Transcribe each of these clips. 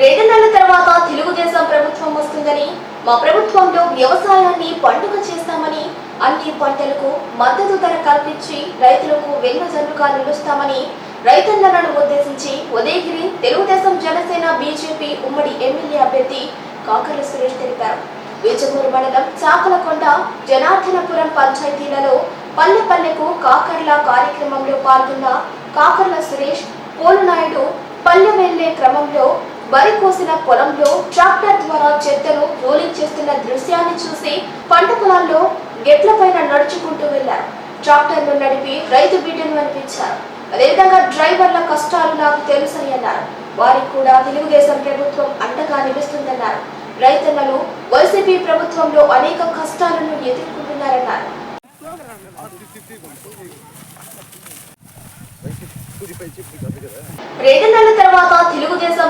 రెండు తర్వాత తెలుగుదేశం ప్రభుత్వం వస్తుందని మా ప్రభుత్వంలో వ్యవసాయాన్ని పండుగ చేస్తామని అన్ని పంటలకు మద్దతు ధర కల్పించి రైతులకు వెన్నుజన్నుగా నిలుస్తామని రైతన్నలను ఉద్దేశించి ఉదయగిరి తెలుగుదేశం జనసేన బీజేపీ ఉమ్మడి ఎమ్మెల్యే అభ్యర్థి కాకర్ల సురేష్ తెలిపారు. విజమూరు మండలం చాకలకొండ జనార్దనపురం పంచాయతీలలో పల్లె పల్లెకు కాకర్ల కార్యక్రమంలో పాల్గొన్న కాకర్ల సురేష్ పోలునాయుడు పల్లె వెళ్ళే క్రమంలో వరి కోసిన పొలంలో ట్రాక్టర్ ద్వారా చెత్తను రోలింగ్ చేస్తున్న దృశ్యాన్ని చూసి పంట పొలాల్లో గెట్ల పైన నడుచుకుంటూ వెళ్ళారు ట్రాక్టర్ను నడిపి రైతు బిడ్డను అనిపించారు. అదేవిధంగా డ్రైవర్ల కష్టాలు నాకు తెలుసని అన్నారు. వారికి కూడా తెలుగుదేశం ప్రభుత్వం అండగా నిలుస్తుందన్నారు. రైతన్నలు వైసీపీ ప్రభుత్వంలో అనేక కష్టాలను ఎదుర్కొంటున్నారన్నారు. రెండు నెలల తర్వాత తెలుగుదేశం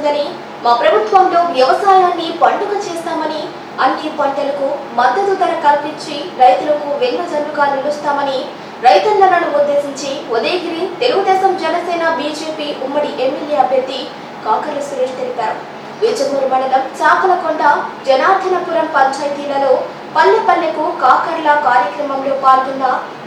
వస్తుందని మా ప్రభుత్వంలో వ్యవసాయాన్ని పండుగ చేస్తామని అన్ని పంటలకు మద్దతు ధర కల్పించి రైతులకు వెన్నుజన్నుగా నిలుస్తామని రైతన్నలను ఉద్దేశించి ఉదయగిరి తెలుగుదేశం జనసేన బీజేపీ ఉమ్మడి ఎమ్మెల్యే అభ్యర్థి కాకర్ల సురేష్ తెలిపారు. విజమూరు మండలం చాకలకొండ జనార్దనపురం పంచాయతీలలో పల్లె పల్లెకు కాకర్ల కార్యక్రమంలో పాల్గొన్న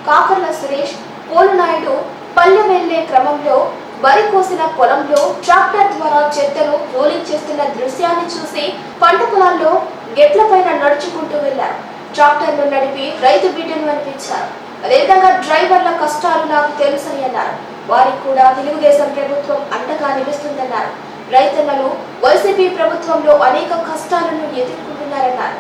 కాకర్ల సురేష్ పోలునాయుడు పల్లె వెళ్ళే క్రమంలో వరి కోసిన పొలంలో ట్రాక్టర్ ద్వారా చెత్తను రోలింగ్ చేస్తున్న దృశ్యాన్ని చూసి పంట పొలాల్లో గెట్ల పైన నడుచుకుంటూ వెళ్ళారు ట్రాక్టర్ను నడిపి రైతు బిడ్డను అనిపించారు. అదేవిధంగా డ్రైవర్ల కష్టాలు నాకు తెలుసని అన్నారు. వారికి కూడా తెలుగుదేశం ప్రభుత్వం అండగా నిలుస్తుందన్నారు. రైతన్నలు వైసీపీ ప్రభుత్వంలో అనేక కష్టాలను ఎదుర్కొంటున్నారన్నారు.